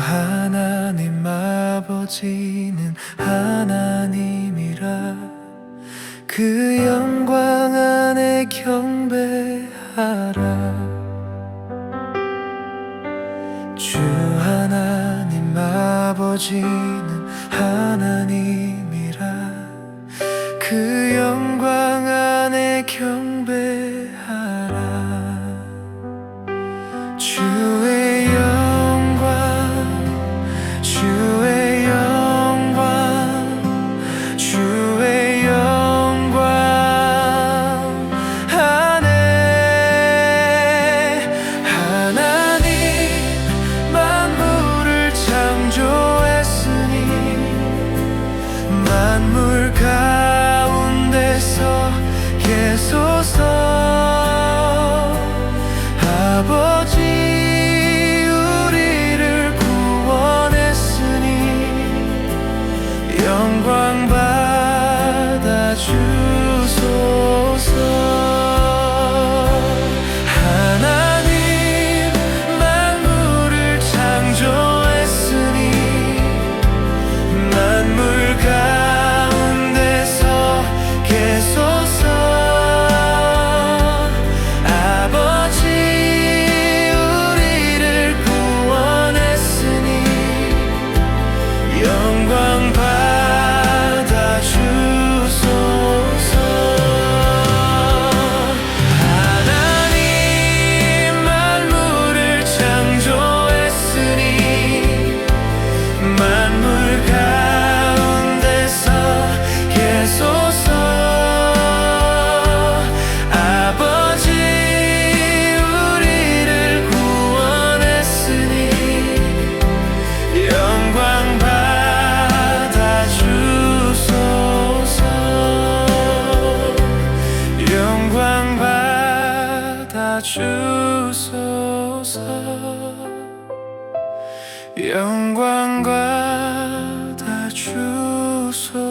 하나님 아버지는 하나님이라 그 영광 안에 경배하라. 주 하나님 아버지는 하나님이라 그 영광 是 다 주소서. 영광과 다 주소서.